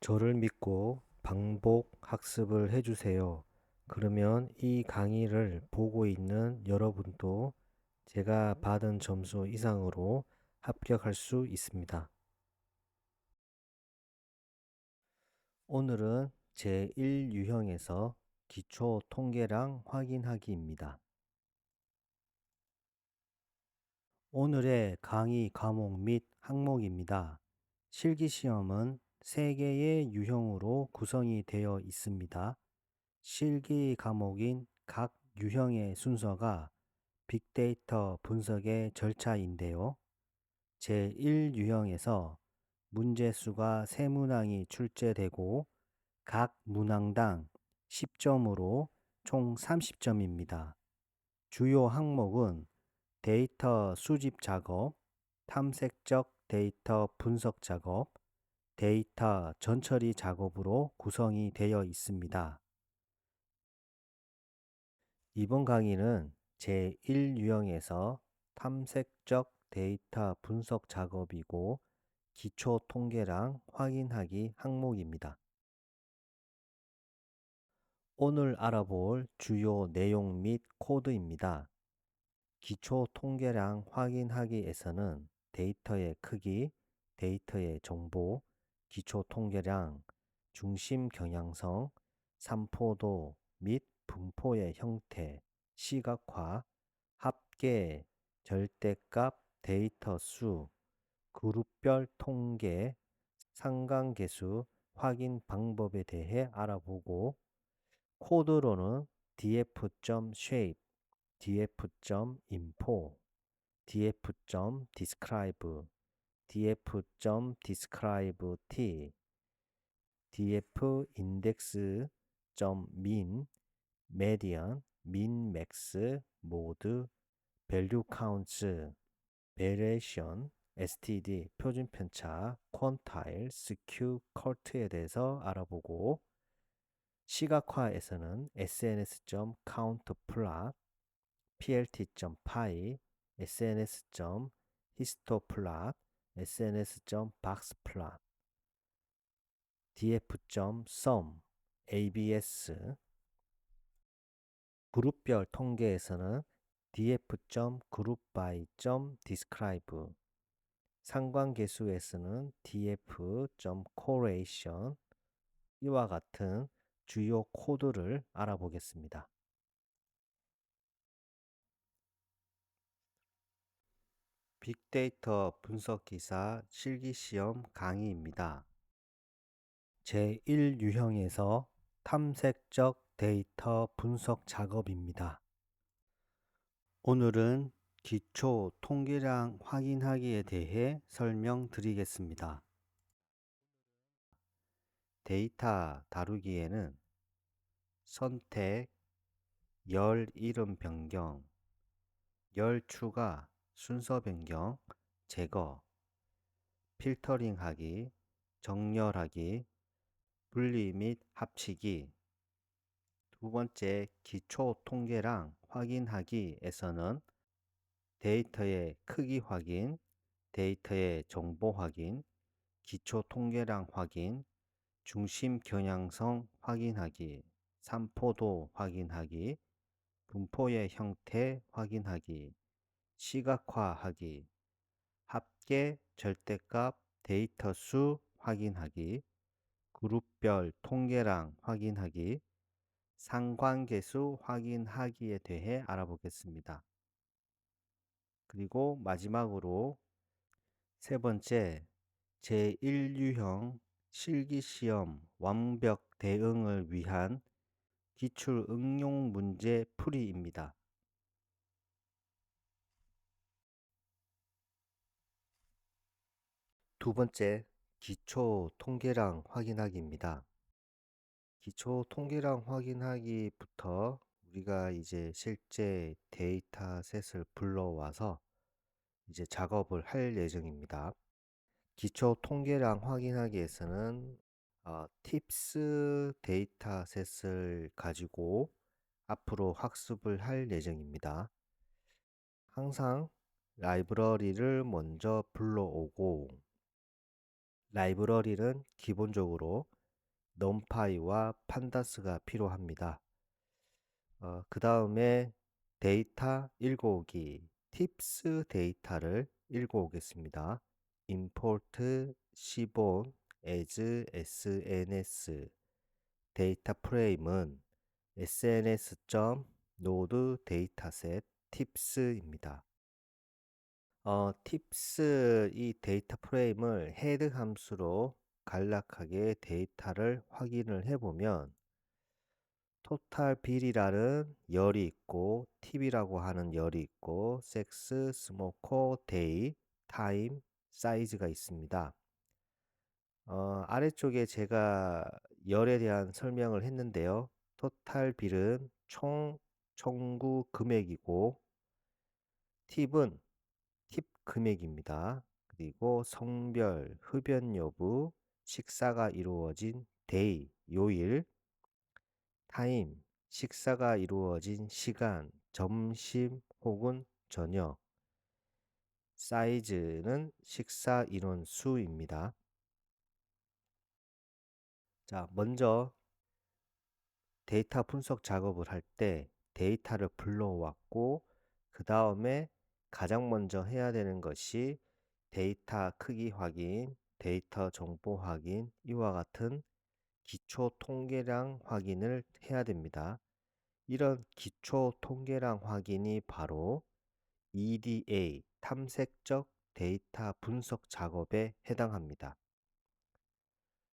저를 믿고 반복 학습을 해주세요. 그러면 이 강의를 보고 있는 여러분도 제가 받은 점수 이상으로 합격할 수 있습니다. 오늘은 제1유형에서 기초 통계량 확인하기입니다. 오늘의 강의 과목 및 항목입니다. 실기시험은 세 개의 유형으로 구성이 되어 있습니다. 실기 과목인 각 유형의 순서가 빅데이터 분석의 절차인데요. 제1유형에서 문제수가 세 문항이 출제되고 각 문항당 10점으로 총 30점입니다. 주요 항목은 데이터 수집 작업, 탐색적 데이터 분석 작업, 데이터 전처리 작업으로 구성이 되어 있습니다. 이번 강의는 제1유형에서 탐색적 데이터 분석 작업이고 기초 통계랑 확인하기 항목입니다. 오늘 알아볼 주요 내용 및 코드입니다. 기초 통계량 확인하기에서는 데이터의 크기, 데이터의 정보, 기초 통계량, 중심 경향성, 산포도 및 분포의 형태, 시각화, 합계, 절대값, 데이터 수, 그룹별 통계, 상관계수 확인 방법에 대해 알아보고 코드로는 df.shape, df.info, df.describe, df.describe-t, df-index.min, median, min-max, mode, value counts, variation, std, 표준 편차, quantile, skew, cult에 대해서 알아보고 시각화에서는 sns.countplot, plt.py, sns.histoplot, sns.boxplot, df.sum, abs, 그룹별 통계에서는 df.groupby.describe, 상관계수에서는 df.correlation, 이와 같은 주요 코드를 알아보겠습니다. 빅데이터 분석 기사 실기 시험 강의입니다. 제1유형에서 탐색적 데이터 분석 작업입니다. 오늘은 기초 통계량 확인하기에 대해 설명드리겠습니다. 데이터 다루기에는 선택, 열 이름 변경, 열 추가, 순서 변경, 제거, 필터링하기, 정렬하기, 분리 및 합치기, 두 번째 기초 통계량 확인하기에서는 데이터의 크기 확인, 데이터의 정보 확인, 기초 통계량 확인, 중심 겨냥성 확인하기, 산포도 확인하기, 분포의 형태 확인하기, 시각화하기, 합계 절대값 데이터 수 확인하기, 그룹별 통계량 확인하기, 상관계수 확인하기에 대해 알아보겠습니다. 그리고 마지막으로 세 번째 제1유형 실기시험 완벽 대응을 위한 기출 응용 문제 풀이입니다. 두 번째, 기초 통계량 확인하기입니다. 기초 통계량 확인하기부터 우리가 이제 실제 데이터셋을 불러와서 이제 작업을 할 예정입니다. 기초 통계량 확인하기에서는 어, 팁스 데이터셋을 가지고 앞으로 학습을 할 예정입니다. 항상 라이브러리를 먼저 불러오고 라이브러리는 기본적으로 넘파이와 판다스가 필요합니다. 어, 그 다음에 데이터 읽어오기 팁스 데이터를 읽어오겠습니다. import 시본 as sns 데이터 프레임은 sns.node 데이터셋 팁스입니다. 어, 팁스 이 데이터 프레임을 헤드 함수로 간략하게 데이터를 확인을 해보면 토탈 빌이라는 열이 있고 팁이라고 하는 열이 있고 섹스, 스모커, 데이, 타임, 사이즈가 있습니다. 어, 아래쪽에 제가 열에 대한 설명을 했는데요. 토탈 빌은 총 청구 금액이고 팁은 팁 금액입니다. 그리고 성별, 흡연 여부, 식사가 이루어진 데이, 요일, 타임, 식사가 이루어진 시간, 점심 혹은 저녁, 사이즈는 식사 인원 수입니다. 자, 먼저 데이터 분석 작업을 할 때 데이터를 불러왔고 그 다음에 가장 먼저 해야 되는 것이 데이터 크기 확인, 데이터 정보 확인, 이와 같은 기초 통계량 확인을 해야 됩니다. 이런 기초 통계량 확인이 바로 EDA 탐색적 데이터 분석 작업에 해당합니다.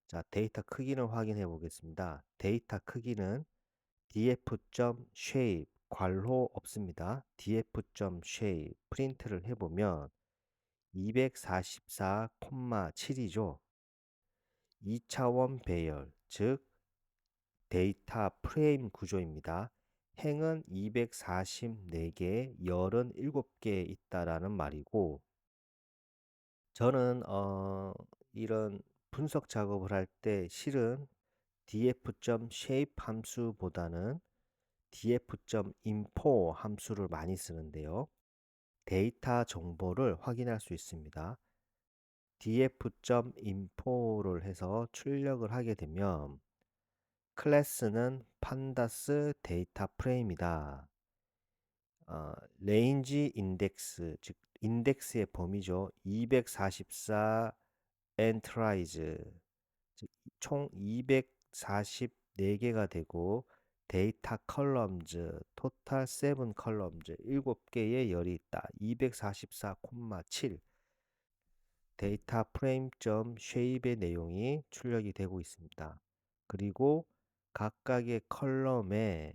자, 데이터 크기를 확인해 보겠습니다. 데이터 크기는 df.shape 괄호 없습니다. df.shape 프린트를 해보면 244,7이죠. 2차원 배열, 즉 데이터 프레임 구조입니다. 행은 244개, 열은 7개 있다라는 말이고 저는 어, 이런 분석 작업을 할 때 실은 df.shape 함수보다는 df.info 함수를 많이 쓰는데요. 데이터 정보를 확인할 수 있습니다. df.info를 해서 출력을 하게 되면 클래스는 판다스 데이터 프레임이다. 어, 레인지 인덱스, 즉 인덱스의 범위죠. 244 엔트라이즈, 총 244개가 되고 데이터 컬럼즈, 토탈 7 컬럼즈, 7개의 열이 있다. 244,7 데이터 프레임.점 쉐입의 내용이 출력이 되고 있습니다. 그리고 각각의 컬럼에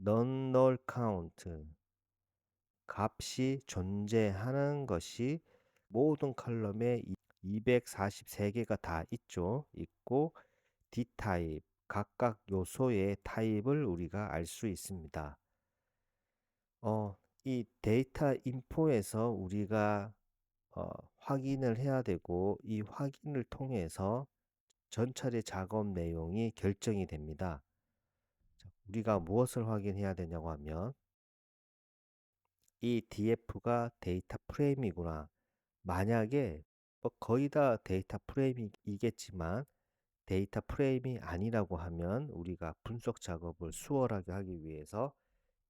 non-null count 값이 존재하는 것이 모든 컬럼에 243개가 다 있죠. 있고 d타입 각각 요소의 타입을 우리가 알 수 있습니다. 어, 이 데이터 인포에서 우리가 어, 확인을 해야 되고 이 확인을 통해서 전철의 작업 내용이 결정이 됩니다. 우리가 무엇을 확인해야 되냐고 하면 이 df가 데이터 프레임이구나. 만약에 뭐 거의 다 데이터 프레임이겠지만 데이터 프레임이 아니라고 하면 우리가 분석 작업을 수월하게 하기 위해서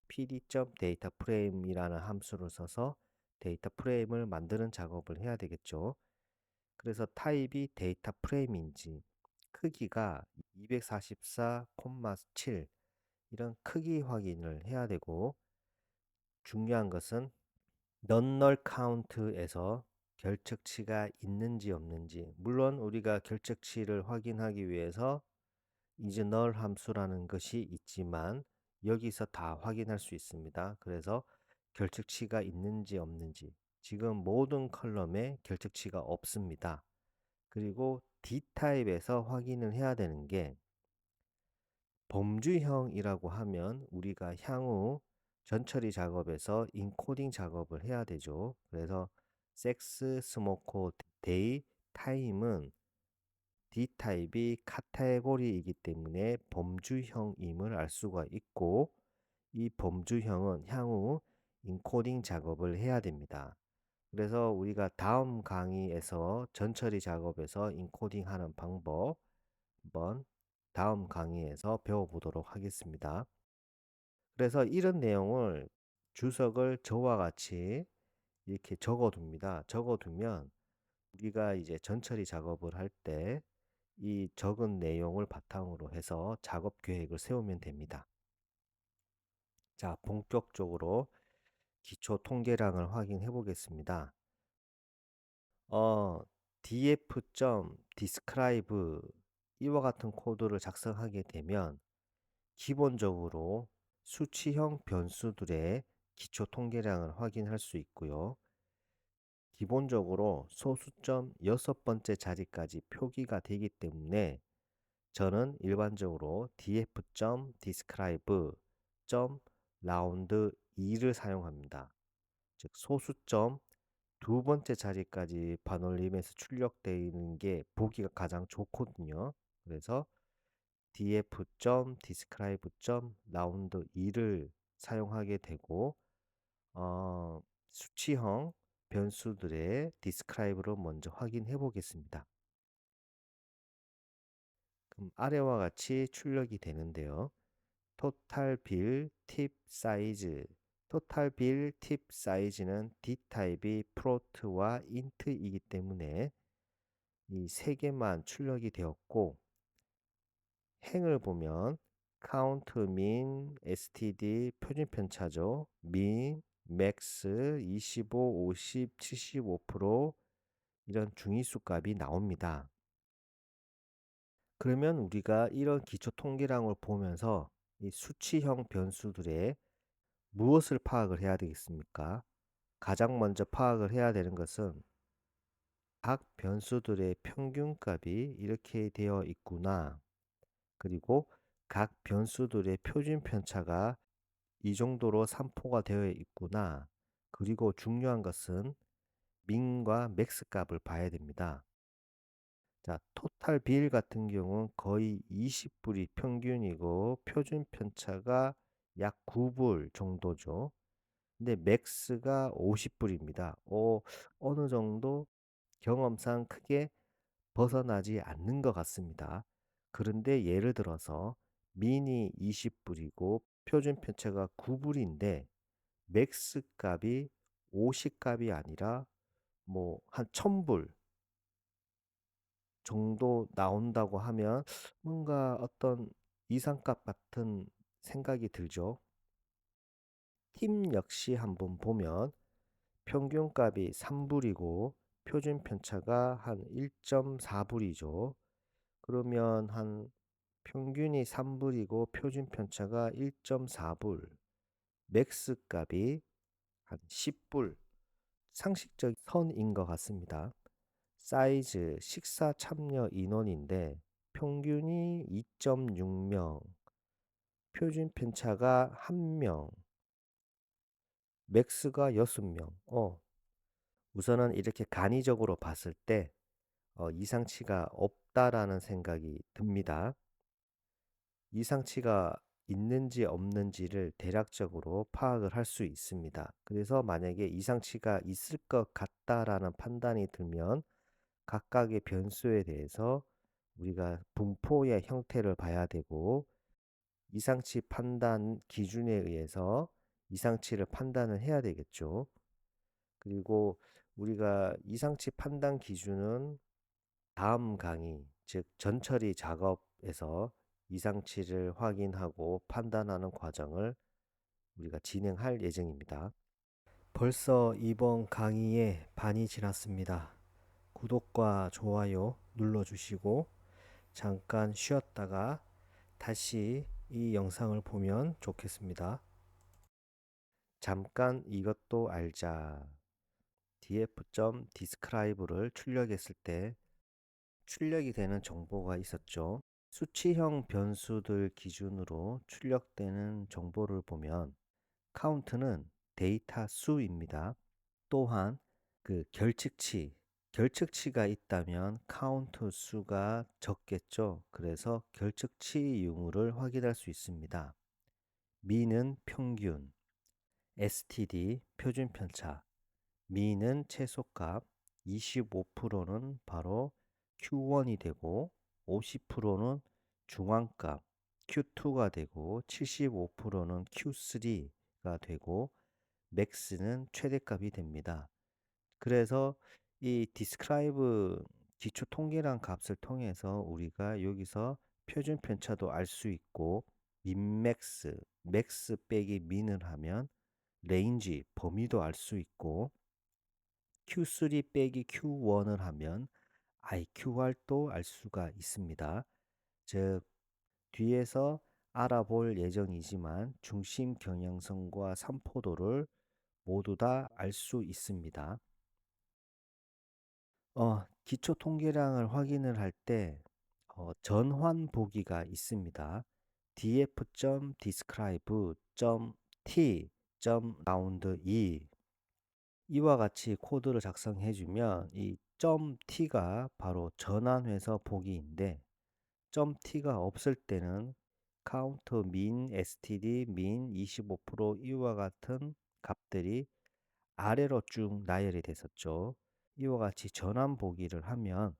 pd.data frame이라는 함수를 써서 데이터 프레임을 만드는 작업을 해야 되겠죠. 그래서 타입이 데이터 프레임인지 크기가 244,7 이런 크기 확인을 해야 되고 중요한 것은 non-null count에서 결측치가 있는지 없는지 물론 우리가 결측치를 확인하기 위해서 이제 null 함수라는 것이 있지만 여기서 다 확인할 수 있습니다. 그래서 결측치가 있는지 없는지 지금 모든 컬럼에 결측치가 없습니다. 그리고 D타입에서 확인을 해야 되는 게 범주형이라고 하면 우리가 향후 전처리 작업에서 인코딩 작업을 해야 되죠. 그래서 섹스, 스모코, 데이, 타임은 D타입이 카테고리이기 때문에 범주형임을 알 수가 있고 이 범주형은 향후 인코딩 작업을 해야 됩니다. 그래서 우리가 다음 강의에서 전처리 작업에서 인코딩하는 방법 한번 다음 강의에서 배워보도록 하겠습니다. 그래서 이런 내용을 주석을 저와 같이 이렇게 적어둡니다. 적어두면 우리가 이제 전처리 작업을 할 때 이 적은 내용을 바탕으로 해서 작업 계획을 세우면 됩니다. 자, 본격적으로 기초 통계량을 확인해 보겠습니다. 어, df.describe 이와 같은 코드를 작성하게 되면 기본적으로 수치형 변수들의 기초 통계량을 확인할 수 있고요. 기본적으로 소수점 여섯 번째 자리까지 표기가 되기 때문에 저는 일반적으로 df.describe.round 2를 사용합니다. 즉 소수점 두 번째 자리까지 반올림에서 출력되는 게 보기가 가장 좋거든요. 그래서 df.describe.round 2를 사용하게 되고 어, 수치형 변수들의 describe를 먼저 확인해 보겠습니다. 그럼 아래와 같이 출력이 되는데요. total tip size total bill tip size는 d타입이 float와 int이기 때문에 이 세 개만 출력이 되었고 행을 보면 count, min, std 표준 편차죠. min, max 25, 50, 75% 이런 중위수 값이 나옵니다. 그러면 우리가 이런 기초 통계량을 보면서 이 수치형 변수들의 무엇을 파악을 해야 되겠습니까? 가장 먼저 파악을 해야 되는 것은 각 변수들의 평균값이 이렇게 되어 있구나. 그리고 각 변수들의 표준 편차가 이 정도로 산포가 되어 있구나. 그리고 중요한 것은 민과 맥스 값을 봐야 됩니다. 자, 토탈 빌 같은 경우는 거의 20불이 평균이고 표준 편차가 약 9불 정도죠. 근데 맥스가 50불입니다. 어, 어느 정도 경험상 크게 벗어나지 않는 것 같습니다. 그런데 예를 들어서 미니 20불이고 표준 편차가 9불인데 맥스 값이 50 값이 아니라 뭐 한 1000불 정도 나온다고 하면 뭔가 어떤 이상값 같은 생각이 들죠. 팀 역시 한번 보면 평균값이 3불이고 표준 편차가 한 1.4불이죠. 그러면 한 평균이 3불이고 표준 편차가 1.4불. 맥스 값이 한 10불. 상식적 선인 것 같습니다. 사이즈 식사 참여 인원인데 평균이 2.6명, 표준 편차가 1명, 맥스가 6명. 어, 우선은 이렇게 간이적으로 봤을 때 어, 이상치가 없다라는 생각이 듭니다. 이상치가 있는지 없는지를 대략적으로 파악을 할 수 있습니다. 그래서 만약에 이상치가 있을 것 같다라는 판단이 들면 각각의 변수에 대해서 우리가 분포의 형태를 봐야 되고 이상치 판단 기준에 의해서 이상치를 판단을 해야 되겠죠. 그리고 우리가 이상치 판단 기준은 다음 강의, 즉 전처리 작업에서 이상치를 확인하고 판단하는 과정을 우리가 진행할 예정입니다. 벌써 이번 강의에 반이 지났습니다. 구독과 좋아요 눌러주시고 잠깐 쉬었다가 다시 이 영상을 보면 좋겠습니다. 잠깐 이것도 알자. df.describe를 출력했을 때 출력이 되는 정보가 있었죠. 수치형 변수들 기준으로 출력되는 정보를 보면 count는 데이터 수입니다. 또한 그 결측치 결측치가 있다면 카운트 수가 적겠죠. 그래서 결측치 유무를 확인할 수 있습니다. 미는 평균, STD 표준 편차, 미는 최소값, 25%는 바로 Q1이 되고 50%는 중앙값 Q2가 되고 75%는 Q3가 되고 맥스는 최대값이 됩니다. 그래서 이 describe 기초 통계란 값을 통해서 우리가 여기서 표준 편차도 알 수 있고 민맥스, 맥스 빼기 민을 하면 레인지, 범위도 알 수 있고 Q3 빼기 Q1을 하면 IQR도 알 수가 있습니다. 즉 뒤에서 알아볼 예정이지만 중심 경향성과 삼포도를 모두 다 알 수 있습니다. 어, 기초 통계량을 확인을 할때 어, 전환 보기가 있습니다. df.describe.t.round 2 이와 같이 코드를 작성해 주면 이 .t가 바로 전환해서 보기인데 .t가 없을 때는 count min, std, min 25% 이와 같은 값들이 아래로 쭉 나열이 됐었죠. 이와 같이 전환 보기를 하면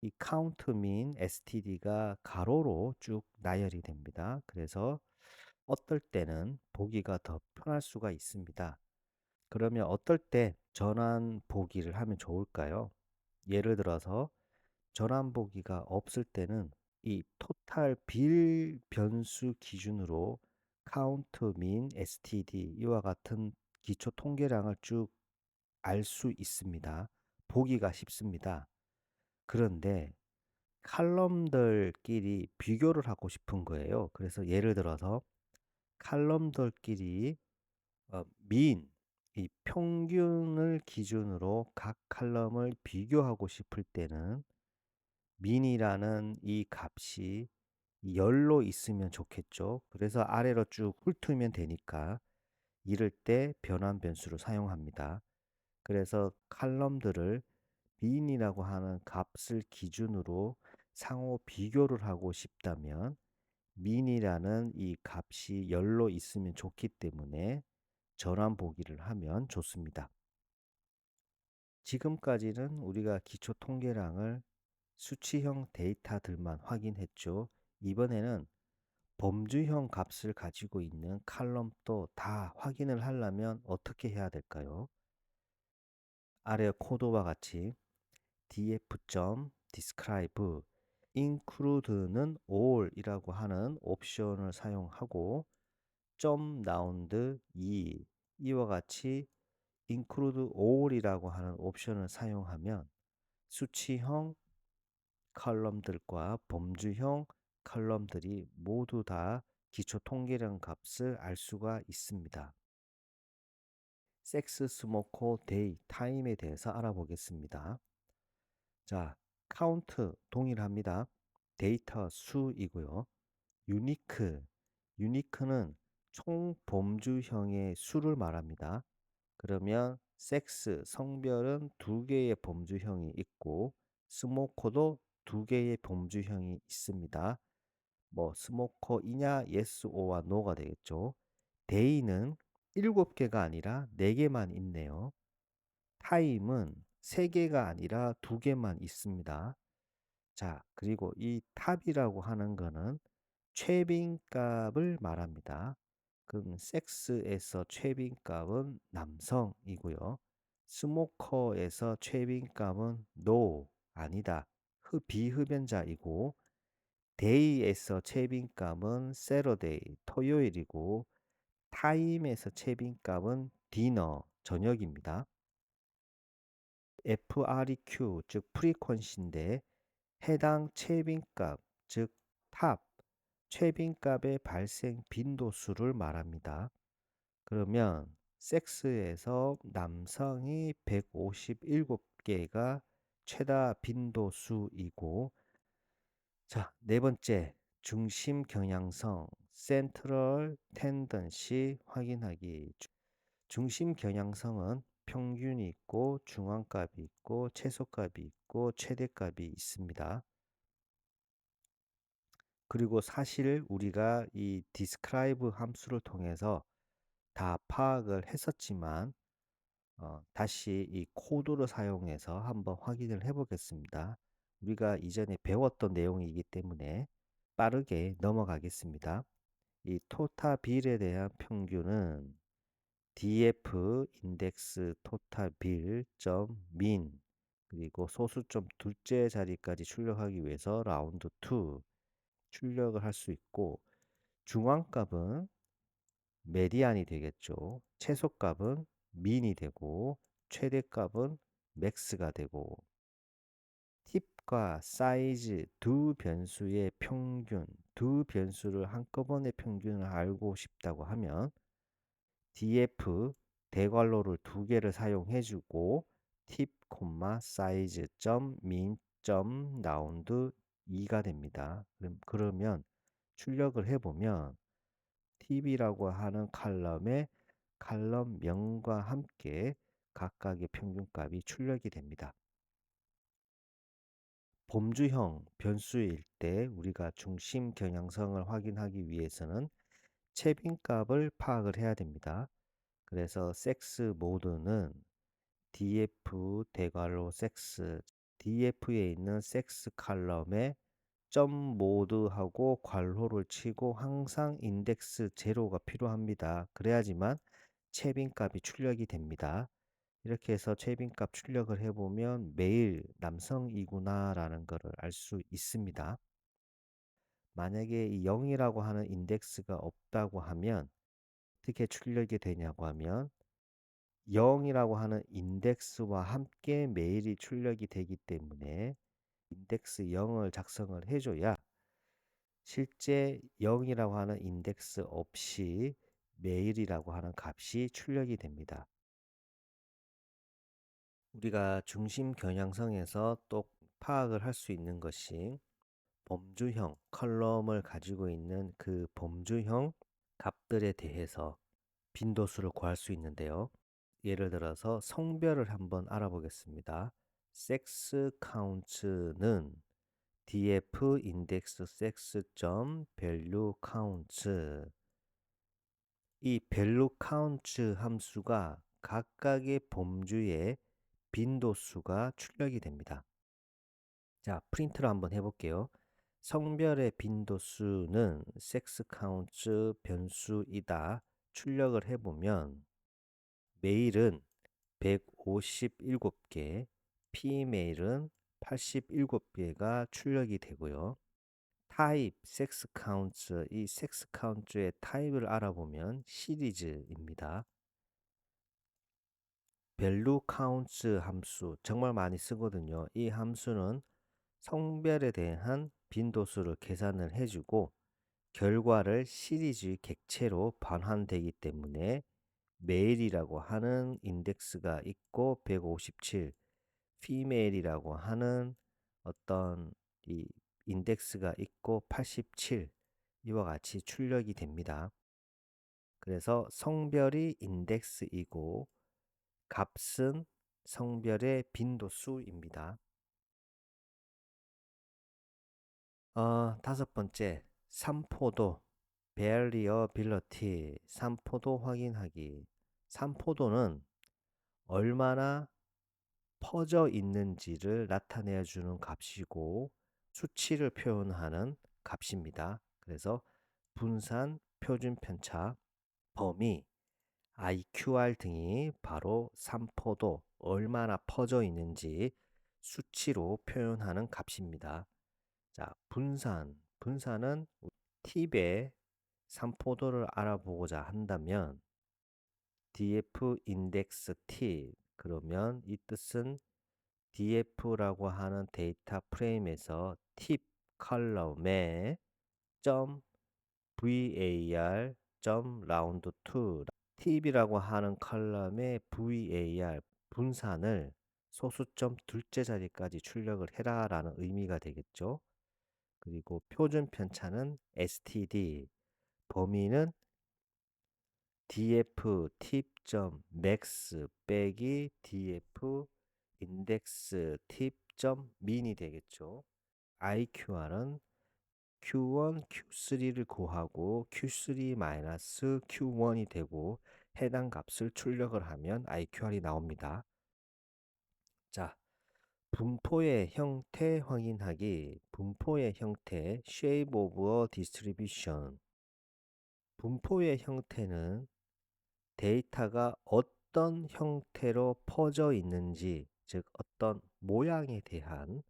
이 count min, std가 가로로 쭉 나열이 됩니다. 그래서 어떨 때는 보기가 더 편할 수가 있습니다. 그러면 어떨 때 전환 보기를 하면 좋을까요? 예를 들어서 전환 보기가 없을 때는 이 토탈 빌 변수 기준으로 count min, std 이와 같은 기초 통계량을 쭉 알 수 있습니다. 보기가 쉽습니다. 그런데 칼럼들끼리 비교를 하고 싶은 거예요. 그래서 예를 들어서 칼럼들끼리 어, 민, 이 평균을 기준으로 각 칼럼을 비교하고 싶을 때는 민이라는 이 값이 열로 있으면 좋겠죠. 그래서 아래로 쭉 훑으면 되니까 이럴 때 변환 변수를 사용합니다. 그래서 칼럼들을 민이라고 하는 값을 기준으로 상호 비교를 하고 싶다면 민이라는 이 값이 열로 있으면 좋기 때문에 전환 보기를 하면 좋습니다. 지금까지는 우리가 기초 통계량을 수치형 데이터들만 확인했죠. 이번에는 범주형 값을 가지고 있는 칼럼도 다 확인을 하려면 어떻게 해야 될까요? 아래 코드와 같이 df.describe include는 all이라고 하는 옵션을 사용하고 .round 2 이와 같이 include all이라고 하는 옵션을 사용하면 수치형 컬럼들과 범주형 컬럼들이 모두 다 기초 통계량 값을 알 수가 있습니다. 섹스, 스모커, 데이, 타임에 대해서 알아보겠습니다. 자, 카운트 동일합니다. 데이터 수이고요. 유니크, 유니크는 총 범주형의 수를 말합니다. 그러면 섹스, 성별은 두 개의 범주형이 있고 스모커도 두 개의 범주형이 있습니다. 뭐 스모커이냐, yes, or와 no가 되겠죠. 데이는 일곱 개가 아니라 네 개만 있네요. 타임은 세 개가 아니라 두 개만 있습니다. 자, 그리고 이 탑이라고 하는 거는 최빈값을 말합니다. 그럼 섹스에서 최빈값은 남성이고요. 스모커에서 최빈값은 no 아니다. 흡 비흡연자이고 데이에서 최빈값은 세러데이 토요일이고 타임에서 채빈값은 디너 저녁입니다. FREQ 즉 프리퀀시인데 해당 채빈값 즉 탑 채빈값의 발생 빈도수를 말합니다. 그러면 섹스에서 남성이 157개가 최다 빈도수이고 자, 네 번째 중심 경향성 센트럴 텐던시 확인하기 중심 경향성은 평균이 있고 중앙값이 있고 최소값이 있고 최대값이 있습니다. 그리고 사실 우리가 이 describe 함수를 통해서 다 파악을 했었지만 어, 다시 이 코드를 사용해서 한번 확인을 해 보겠습니다. 우리가 이전에 배웠던 내용이기 때문에 빠르게 넘어가겠습니다. 이 토타 빌에 대한 평균은 df 인덱스 토타 빌점 민 그리고 소수점 둘째 자리까지 출력하기 위해서 라운드 2 출력을 할 수 있고 중앙값은 메디안이 되겠죠. 최소값은 민이 되고 최대값은 맥스가 되고 팁과 사이즈 두 변수의 평균, 두 변수를 한꺼번에 평균을 알고 싶다고 하면 df 대괄호를 두 개를 사용해 주고 팁, 사이즈, 점, 민, 점, 라운드 2가 됩니다. 그러면 출력을 해보면 팁이라고 하는 칼럼에 칼럼명과 함께 각각의 평균값이 출력이 됩니다. 범주형 변수일 때 우리가 중심 경향성을 확인하기 위해서는 채빈값을 파악을 해야 됩니다. 그래서 섹스 모드는 df 대괄호 섹스 df에 있는 섹스 칼럼에 점 모드하고 괄호를 치고 항상 인덱스 제로가 필요합니다. 그래야지만 채빈값이 출력이 됩니다. 이렇게 해서 채빈값 출력을 해보면 매일 남성이구나 라는 것을 알 수 있습니다. 만약에 이 0이라고 하는 인덱스가 없다고 하면 어떻게 출력이 되냐고 하면 0이라고 하는 인덱스와 함께 메일이 출력이 되기 때문에 인덱스 0을 작성을 해줘야 실제 0이라고 하는 인덱스 없이 메일이라고 하는 값이 출력이 됩니다. 우리가 중심 겨냥성에서 또 파악을 할 수 있는 것이 범주형 컬럼을 가지고 있는 그 범주형 값들에 대해서 빈도수를 구할 수 있는데요. 예를 들어서 성별을 한번 알아보겠습니다. 섹스 카운트는 df 인덱스 섹스 점 밸류 카운트 이 밸류 카운트 함수가 각각의 범주의 빈도수가 출력이 됩니다. 자, 프린트를 한번 해볼게요. 성별의 빈도수는 섹스 카운트 변수이다. 출력을 해보면 메일은 157개, 피메일은 87개가 출력이 되고요. 타입, 섹스 카운트, 이 섹스 카운트의 타입을 알아보면 시리즈입니다. 밸류 카운트 함수 정말 많이 쓰거든요. 이 함수는 성별에 대한 빈도수를 계산을 해주고 결과를 시리즈 객체로 반환되기 때문에 메일이라고 하는 인덱스가 있고 157 피메일이라고 하는 어떤 이 인덱스가 있고 87 이와 같이 출력이 됩니다. 그래서 성별이 인덱스이고 값은 성별의 빈도수입니다. 어, 다섯 번째, 삼포도, variability, 삼포도 확인하기. 삼포도는 얼마나 퍼져 있는지를 나타내 주는 값이고 수치를 표현하는 값입니다. 그래서 분산, 표준 편차, 범위, IQR 등이 바로 삼포도 얼마나 퍼져 있는지 수치로 표현하는 값입니다. 자, 분산. 분산은 팁의 삼포도를 알아보고자 한다면 df 인덱스 팁 그러면 이 뜻은 df라고 하는 데이터 프레임에서 팁 컬럼에 점 var 점 라운드 2 팁이라고 하는 컬럼의 var 분산을 소수점 둘째 자리까지 출력을 해라 라는 의미가 되겠죠. 그리고 표준 편차는 std, 범위는 df 팁점 max 빼기 df 인덱스 팁점 min이 되겠죠. iqr은 q1, q3를 구하고 q3 마이너스 q1이 되고 해당 값을 출력을 하면 IQR이 나옵니다. 자, 분포의 형태 확인하기. 분포의 형태 shape of a distribution. 분포의 형태는 데이터가 어떤 형태로 퍼져 있는지, 즉 어떤 모양에 대한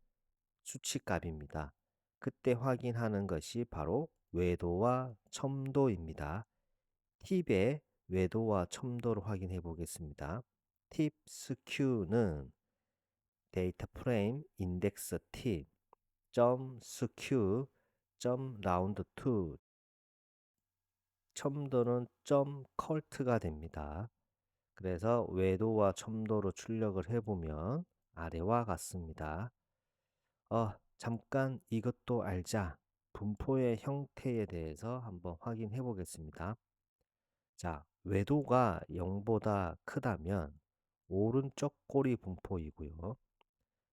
수치값입니다. 그때 확인하는 것이 바로 외도와 첨도입니다. 팁의 외도와 첨도를 확인해 보겠습니다. 팁 스큐는 데이터 프레임 인덱스 팁 점 스큐 점 라운드 투 첨도는 점 컬트가 됩니다. 그래서 외도와 첨도로 출력을 해보면 아래와 같습니다. 어, 잠깐 이것도 알자. 분포의 형태에 대해서 한번 확인해 보겠습니다. 자, 외도가 0보다 크다면 오른쪽 꼬리 분포이고요.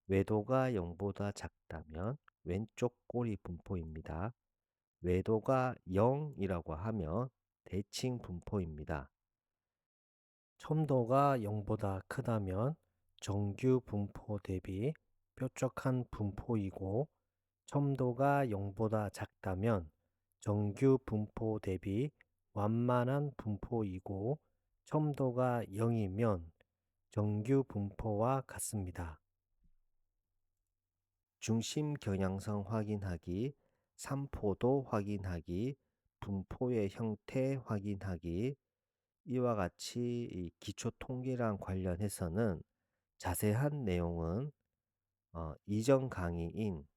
외도가 0보다 작다면 왼쪽 꼬리 분포입니다. 외도가 0이라고 하면 대칭 분포입니다. 첨도가 0보다 크다면 정규 분포 대비 뾰족한 분포이고 첨도가 0보다 작다면 정규 분포 대비 완만한 분포이고 첨도가 0이면 정규 분포와 같습니다. 중심 경향성 확인하기, 삼포도 확인하기, 분포의 형태 확인하기 이와 같이 기초 통계랑 관련해서는 자세한 내용은 어, 이전 강의인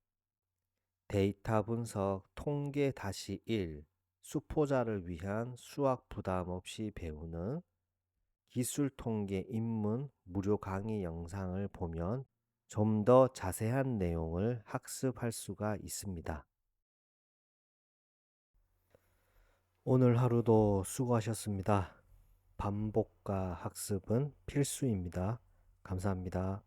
데이터 분석 통계 다시 1 수포자를 위한 수학 부담 없이 배우는 기술 통계 입문 무료 강의 영상을 보면 좀 더 자세한 내용을 학습할 수가 있습니다. 오늘 하루도 수고하셨습니다. 반복과 학습은 필수입니다. 감사합니다.